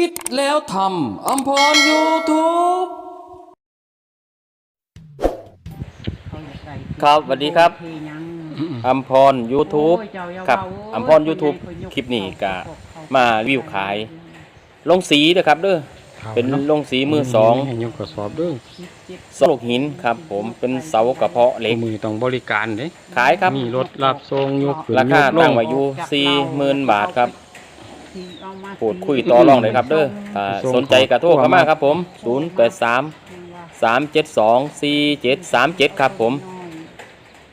คิดแล้วทำอัมพรยูทูบครับสวัสดีครับ อัมพร YouTube ครับอัมพร YouTube คลิปนี้ก็มารีวิวขาย ลงสีนะครับเด้อเป็นลงสีมือสองให้ยกกระสอบเด้วยสลูกหินครับ ผมเป็นเสากระเพาะเหล็กมือต้องบริการเด้ขายครับมีรถรับส่งยกขึ้นราคายกลตั้งงไว้อยู่สี่หมื่นบาทครับ พูดคุยต่อรองเลยครับเด้อถ้าสนใจกระโทรเข้ามาครับผม 0 8 3 3 7 2 4 7 3 7 ครับผม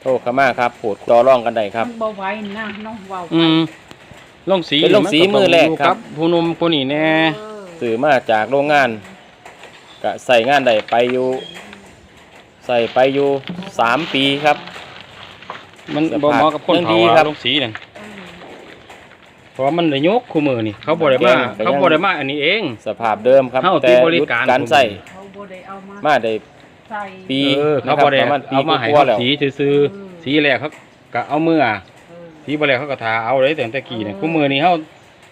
โทรเข้ามาครับพูดต่อรองกันได้ครับ มันบ่ไหวนะน้องเว้าไปอืมลงสีเป็นลงสีมือแรกครับ ผู้หนุ่มผู้นี้แน่เออซื้อมาจากโรงงานก็ใส่งานได้ไปอยู่ใส่ไปอยู่สามปีครับ มันสภาพบ่เหมาะกับคนยังดีเผาครับลงสีนั่น เพราะว่ามันได้ยกคู่มือนี่ เขาบ่ได้มาแกงก็ยังเขาบ่ได้มาอันนี้เอง สภาพเดิมครับเท่าที่แต่บริยุดการการใส่เขาบ่ได้เอามามาได้ใส่ ปีเออนะเขาครับบ่ได้ประมาณปีเอามาให้กว่าๆแล้ว สีซื่อๆสีแรกเขาก็เอามือเออสีบ่แรกเขาก็ทาเอาเลยแต่ตะกี้เนี่ยคู่มือนี่เฮา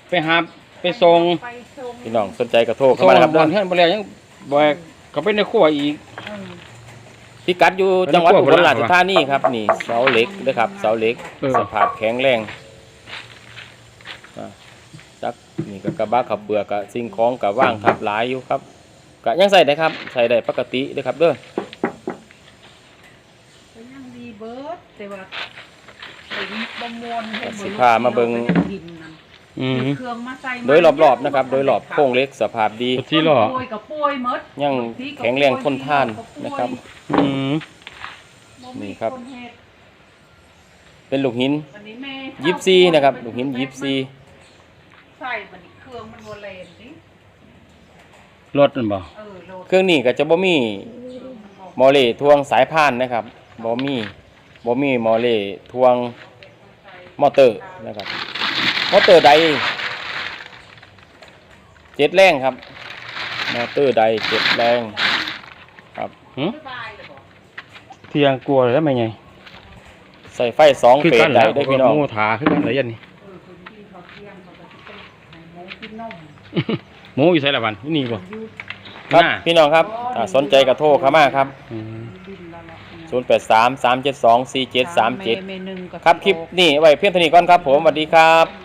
ไปหาไปส่งไปส่งพี่น้องสนใจกระโทรเข้าส่งมานะครับวัเด้นอเฮือนบ่แล้วยังบ่ให้เขาไปในครัวอีก เออพิกัดอยู่จังหวัดเป็นอุพวกบลราชโบราณธานีครับนี่เสาเหล็กนะครับเสาเหล็กเออ สภาพแข็งแรงอะ จักนี่ก็กระบะขับเบือกับสิ่งของกับว่างทับหลายอยู่ครับก็ยังใส่ได้ครับใส่ได้ปกติเด้อครับเด้อก็ยังดีเบิดแต่ว่าเป็นบ่มวนเฮ็ดบ่สิพามาเบิ่งก็ยังดินนั่นอืมเครื่องมาใส่โดยรอบๆนะครับ โดยรอบโค้งเหล็กสภาพดีที่ล้อป่วยกับป่วยหมดยังแข็งแรงทนทานนะครับ อืมนี่ครับมีนเฮ็ดเป็นลูกหินวันนี้แม่ยิปซีนะครับ ลูกหินยิปซีใส่บัดนี้เครื่องมันบ่แล่นดิรถนั่นบ่เออโลดเครื่องนี้ก็จะบ่มีมันบอกมอเลทวงสายพานนะครับบ่มีบ่มีมอเลทวงมอเตอร์นะครับมอเตอร์ใดเจ็ดแรงครับมอเตอร์ใดเจ็ดแรงครับหึสบายเลยบอกเที่ยงกลัวแล้วไหมไงใส่ไฟสองคือเฟสกันใดแล้วได้พี่น้องหมูถาคือกันเลยยันนี่เออคน กินนมหมูอยู่ไสละบันนี่บ่อยู่ครับหน้าพี่น้องครับถ้าสนใจกระโทรเข้ามาครับ อืมดินแล้วล่ะ083 372 4737 เมนูก็ ครับคลิปนี้ไว้เพียงเท่านี้ก่อนครับผมสวัสดีครับอื